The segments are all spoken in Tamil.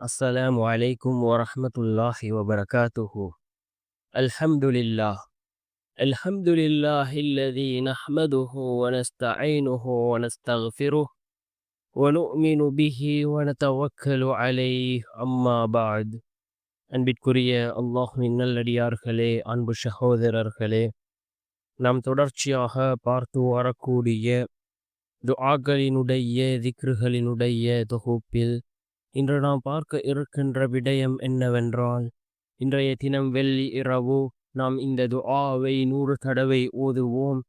السلام عليكم ورحمة الله وبركاته الحمد لله الحمد لله الذي نحمده ونستعينه ونستغفره ونؤمن به ونتوكل عليه أما بعد அன்பிற்குரிய அல்லாஹுவின் நல்லடியார்களே அன்பு சகோதரர்களே நாம் தொடர்ச்சியாக பார்த்து வரக்கூடிய துஆக்களினுடைய திக்ருகளினுடைய தொகுப்பில் இன்று நாம் பார்க்க இருக்கின்ற விடயம் என்னவென்றால் இன்றைய தினம் வெள்ளி இரவு நாம் இந்த துஆவை நூறு தடவை ஓதுவோம்.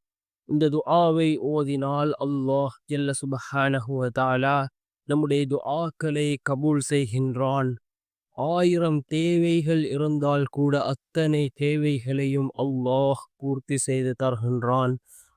இந்த துஆவை ஓதினால் அல்லாஹ் எல்ல சுபஹானஹுவதாலா நம்முடைய துஆக்களை கபூல் செய்கின்றான். ஆயிரம் தேவைகள் இருந்தால் கூட அத்தனை தேவைகளையும் அல்லாஹ் பூர்த்தி செய்து தருகின்றான்.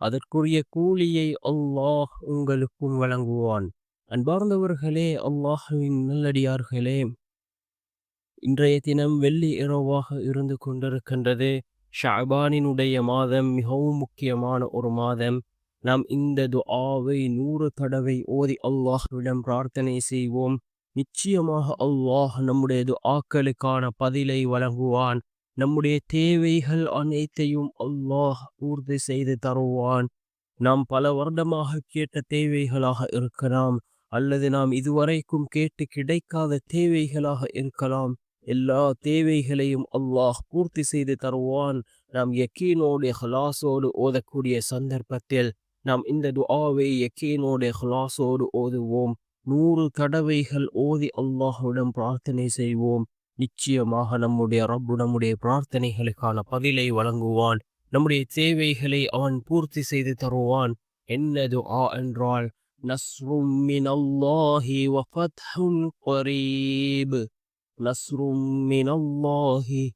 அதற்குரிய கூலியை அல்லாஹ் உங்களுக்கும் வழங்குவான். அன்பார்ந்தவர்களே அல்லாஹுவின் நல்லடியார்களே இன்றைய தினம் வெள்ளி இரவாக இருந்து கொண்டிருக்கின்றது. ஷாபானினுடைய மாதம் மிகவும் முக்கியமான ஒரு மாதம். நாம் இந்த துஆவை நூறு தடவை ஓதி அல்லாஹ்விடம் பிரார்த்தனை செய்வோம். நிச்சயமாக அல்லாஹ் நம்முடைய துஆக்களுக்கான பதிலை வழங்குவான். நம்முடைய தேவைகள் அனைத்தையும் அல்லாஹ் பூர்த்தி செய்து தருவான். நாம் பல வருடமாக கேட்ட தேவைகளாக இருக்கலாம் அல்லது நாம் இதுவரைக்கும் கேட்டு கிடைக்காத தேவைகளாக இருக்கலாம். எல்லா தேவைகளையும் அல்லாஹ் பூர்த்தி செய்து தருவான். நாம் யக்கீனோடு ஹலாசோடு ஓதக்கூடிய சந்தர்ப்பத்தில் நாம் இந்த துஆவை யக்கீனோடு ஹலாசோடு ஓதுவோம். நூறு தடவைகள் ஓதி அல்லாஹுடன் பிரார்த்தனை செய்வோம். நிச்சயமாக நம்முடைய ரப்பு நம்முடைய பிரார்த்தனைகளுக்கான பதிலை வழங்குவான். நம்முடைய தேவைகளை அவன் பூர்த்தி செய்து தருவான். என்னது ஆ என்றால் நஸ்ரும் மின் அல்லாஹி வஃபத்ஹுன் கரீப். நஸ்ரும் மின் அல்லாஹி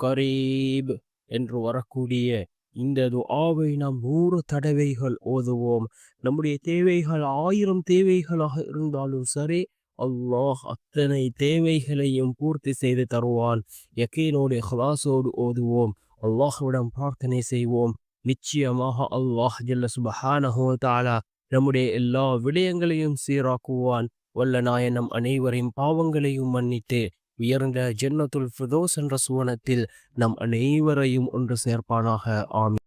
கரீப். என்று வரக்கூடிய இந்த துஆவை நாம் நூறு தடவைகள் ஓதுவோம். நம்முடைய தேவைகள் ஆயிரம் தேவைகளாக இருந்தாலும் சரி அல்லாஹ் அத்தனை தேவைகளையும் பூர்த்தி செய்து தருவான். யக்கீனோடு ஹலாசோடு ஓதுவோம். அல்லாஹுவிடம் பிரார்த்தனை செய்வோம். நிச்சயமாக அல்லாஹ் ஜல்ல சுபஹானஹு தாலா நம்முடைய எல்லா விடயங்களையும் சீராக்குவான். வல்ல நாயனம் அனைவரின் பாவங்களையும் மன்னித்து உயர்ந்த ஜென்னத்துல் ஃபிதோஸ் என்ற சுவனத்தில் நம் அனைவரையும் ஒன்று சேர்ப்பானாக. ஆமி